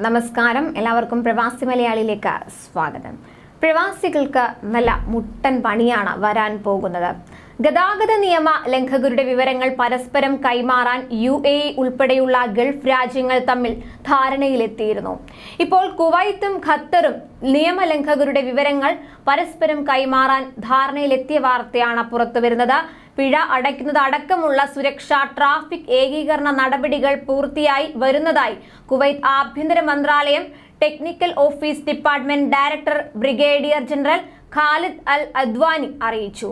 നമസ്കാരം. എല്ലാവർക്കും പ്രവാസി മലയാളിയിലേക്ക് സ്വാഗതം. പ്രവാസികൾക്ക് നല്ല മുട്ടൻ പണിയാണ് വരാൻ പോകുന്നത്. ഗതാഗത നിയമ ലംഘകരുടെ വിവരങ്ങൾ പരസ്പരം കൈമാറാൻ യു എ ഉൾപ്പെടെയുള്ള ഗൾഫ് രാജ്യങ്ങൾ തമ്മിൽ ധാരണയിലെത്തിയിരുന്നു. ഇപ്പോൾ കുവൈത്തും ഖത്തറും നിയമലംഘകരുടെ വിവരങ്ങൾ പരസ്പരം കൈമാറാൻ ധാരണയിലെത്തിയ വാർത്തയാണ് പുറത്തുവരുന്നത്. പിഴ അടയ്ക്കുന്നത് അടക്കമുള്ള സുരക്ഷാ ട്രാഫിക് ഏകീകരണ നടപടികൾ പൂർത്തിയായി വരുന്നതായി കുവൈത്ത് ആഭ്യന്തര മന്ത്രാലയം technical office department director brigadier general Khalid Al Adwani അറിയിച്ചു.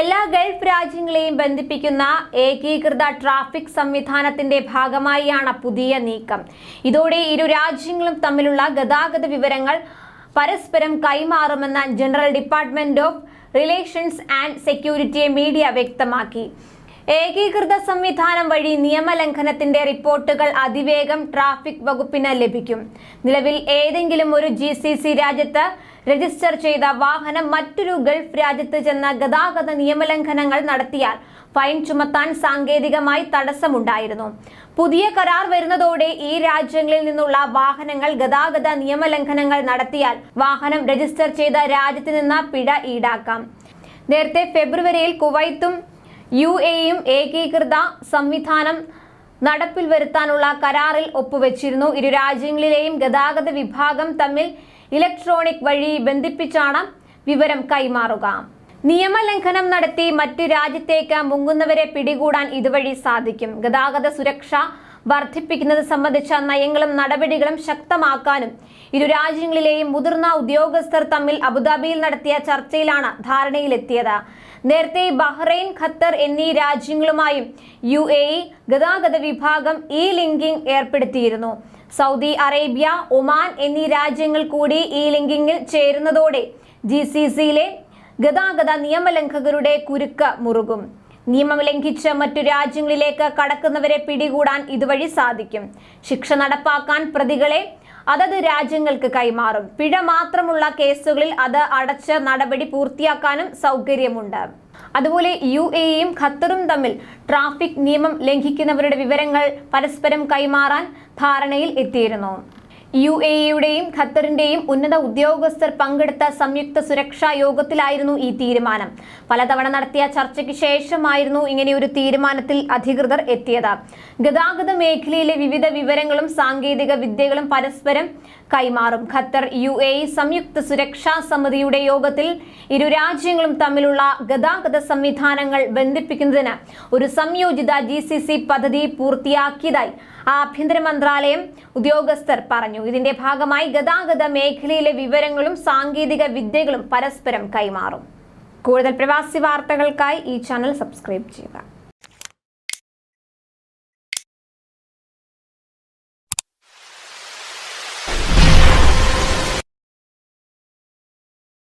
എല്ലാ ഗൾഫ് രാജ്യങ്ങളെയും ബന്ധിപ്പിക്കുന്ന ഏകീകൃത ട്രാഫിക് സംവിധാനത്തിന്റെ ഭാഗമായാണ് പുതിയ നീക്കം. ഇതോടെ ഇരു രാജ്യങ്ങളും തമ്മിലുള്ള ഗതാഗത വിവരങ്ങൾ പരസ്പരം കൈമാറുമെന്ന general department of relations and സെക്യൂരിറ്റിയെ media വ്യക്തമാക്കി. ഏകീകൃത സംവിധാനം വഴി നിയമലംഘനത്തിന്റെ റിപ്പോർട്ടുകൾ അതിവേഗം ട്രാഫിക് വകുപ്പിന് ലഭിക്കും. നിലവിൽ ഏതെങ്കിലും ഒരു ജി സി സി രാജ്യത്ത് രജിസ്റ്റർ ചെയ്ത വാഹനം മറ്റൊരു ഗൾഫ് രാജ്യത്ത് ചെന്ന ഗതാഗത നിയമലംഘനങ്ങൾ നടത്തിയാൽ ഫൈൻ ചുമത്താൻ സാങ്കേതികമായി തടസ്സമുണ്ടായിരുന്നു. പുതിയ കരാർ വരുന്നതോടെ ഈ രാജ്യങ്ങളിൽ നിന്നുള്ള വാഹനങ്ങൾ ഗതാഗത നിയമലംഘനങ്ങൾ നടത്തിയാൽ വാഹനം രജിസ്റ്റർ ചെയ്ത രാജ്യത്ത് നിന്ന് പിഴ ഈടാക്കാം. നേരത്തെ ഫെബ്രുവരിയിൽ കുവൈത്തും യു എയും ഏകീകൃത സംവിധാനം നടപ്പിൽ വരുത്താനുള്ള കരാറിൽ ഒപ്പുവെച്ചിരുന്നു. ഇരു രാജ്യങ്ങളിലെയും ഗതാഗത വിഭാഗം തമ്മിൽ ഇലക്ട്രോണിക് വഴി ബന്ധിപ്പിച്ചാണ് വിവരം കൈമാറുക. നിയമലംഘനം നടത്തി മറ്റു രാജ്യത്തേക്ക് മുങ്ങുന്നവരെ പിടികൂടാൻ ഇതുവഴി സാധിക്കും. ഗതാഗത സുരക്ഷ വർദ്ധിപ്പിക്കുന്നത് സംബന്ധിച്ച നയങ്ങളും നടപടികളും ശക്തമാക്കാനും ഇരു രാജ്യങ്ങളിലെയും മുതിർന്ന ഉദ്യോഗസ്ഥർ തമ്മിൽ അബുദാബിയിൽ നടത്തിയ ചർച്ചയിലാണ് ധാരണയിലെത്തിയത്. നേരത്തെ ബഹ്റൈൻ ഖത്തർ എന്നീ രാജ്യങ്ങളുമായും യു എ ഇ ഗതാഗത വിഭാഗം ഇ ലിങ്കിംഗ് ഏർപ്പെടുത്തിയിരുന്നു. സൗദി അറേബ്യ ഒമാൻ എന്നീ രാജ്യങ്ങൾ കൂടി ഇ ലിങ്കിങ്ങിൽ ചേരുന്നതോടെ ജി സി സിയിലെ ഗതാഗത നിയമലംഘകരുടെ കുരുക്ക് മുറുകും. നിയമം ലംഘിച്ച് മറ്റു രാജ്യങ്ങളിലേക്ക് കടക്കുന്നവരെ പിടികൂടാൻ ഇതുവഴി സാധിക്കും. ശിക്ഷ നടപ്പാക്കാൻ പ്രതികളെ അതത് രാജ്യങ്ങൾക്ക് കൈമാറും. പിഴ മാത്രമുള്ള കേസുകളിൽ അത് അടച്ച് നടപടി പൂർത്തിയാക്കാനും സൗകര്യമുണ്ട്. അതുപോലെ യു എയും ഖത്തറും തമ്മിൽ ട്രാഫിക് നിയമം ലംഘിക്കുന്നവരുടെ വിവരങ്ങൾ പരസ്പരം കൈമാറാൻ ധാരണയിൽ എത്തിയിരുന്നു. യു എ ഇയുടെയും ഖത്തറിന്റെയും ഉന്നത ഉദ്യോഗസ്ഥർ പങ്കെടുത്ത സംയുക്ത സുരക്ഷാ യോഗത്തിലായിരുന്നു ഈ തീരുമാനം. പലതവണ നടത്തിയ ചർച്ചയ്ക്ക് ശേഷമായിരുന്നു ഇങ്ങനെയൊരു തീരുമാനത്തിൽ അധികൃതർ എത്തിയത്. ഗതാഗത മേഖലയിലെ വിവിധ വിവരങ്ങളും സാങ്കേതിക വിദ്യകളും പരസ്പരം കൈമാറും. ഖത്തർ യു എ സംയുക്ത സുരക്ഷാ സമിതിയുടെ യോഗത്തിൽ ഇരു രാജ്യങ്ങളും തമ്മിലുള്ള ഗതാഗത സംവിധാനങ്ങൾ ബന്ധിപ്പിക്കുന്നതിന് ഒരു സംയോജിത ജി പദ്ധതി പൂർത്തിയാക്കിയതായി ആഭ്യന്തര മന്ത്രാലയം ഉദ്യോഗസ്ഥർ പറഞ്ഞു. ഇതിന്റെ ഭാഗമായി ഗതാഗത മേഖലയിലെ വിവരങ്ങളും സാങ്കേതിക വിദ്യകളും പരസ്പരം കൈമാറും. കൂടുതൽ പ്രവാസി വാർത്തകൾക്കായി ഈ ചാനൽ സബ്സ്ക്രൈബ് ചെയ്യുക.